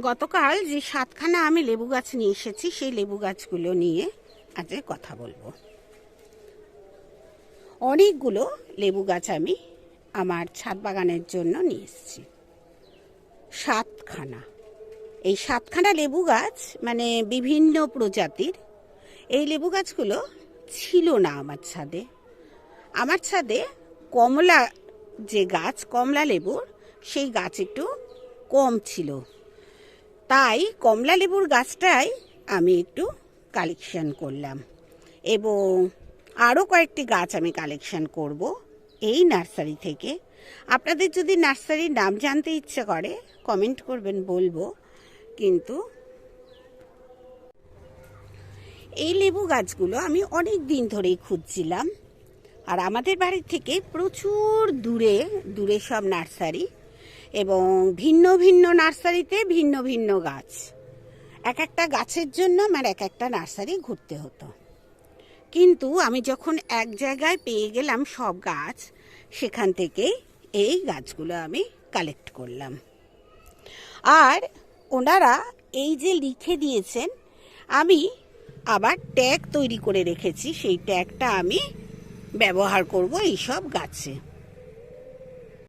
গতকাল যে সাতখানা আমি লেবু গাছ নিয়ে এসেছি, সেই লেবু গাছগুলো নিয়ে আজ কথা বলব। অনেকগুলো লেবু গাছ আমি আমার ছাদ বাগানের জন্য নিয়ে এসেছি। সাতখানা। এই সাতখানা লেবু গাছ মানে বিভিন্ন প্রজাতির, এই লেবু গাছগুলো ছিল না আমার ছাদে। আমার ছাদে কমলা যে গাছ, কমলা লেবুর, সেই গাছ একটু কম ছিল। তাই কমলা লেবুর গাছটাই আমি একটু কালেকশন করলাম। এবং আরও কয়েকটি গাছ আমি কালেকশন করব এই নার্সারি থেকে। আপনাদের যদি নার্সারির নাম জানতে ইচ্ছে করে, কমেন্ট করবেন, বলব। কিন্তু এই লেবু গাছগুলো আমি অনেক দিন ধরেই খুঁজছিলাম। আর আমাদের বাড়ি থেকে প্রচুর দূরে দূরে সব নার্সারি। এবং ভিন্ন ভিন্ন নার্সারিতে ভিন্ন ভিন্ন গাছ। এক একটা গাছের জন্য আমার এক একটা নার্সারি ঘুরতে হতো। কিন্তু আমি যখন এক জায়গায় পেয়ে গেলাম সব গাছ, সেখান থেকে এই গাছগুলো আমি কালেক্ট করলাম। আর ওনারা এই যে লিখে দিয়েছেন, আমি আবার ট্যাগ তৈরি করে রেখেছি, সেই ট্যাগটা আমি ব্যবহার করব এই সব গাছে।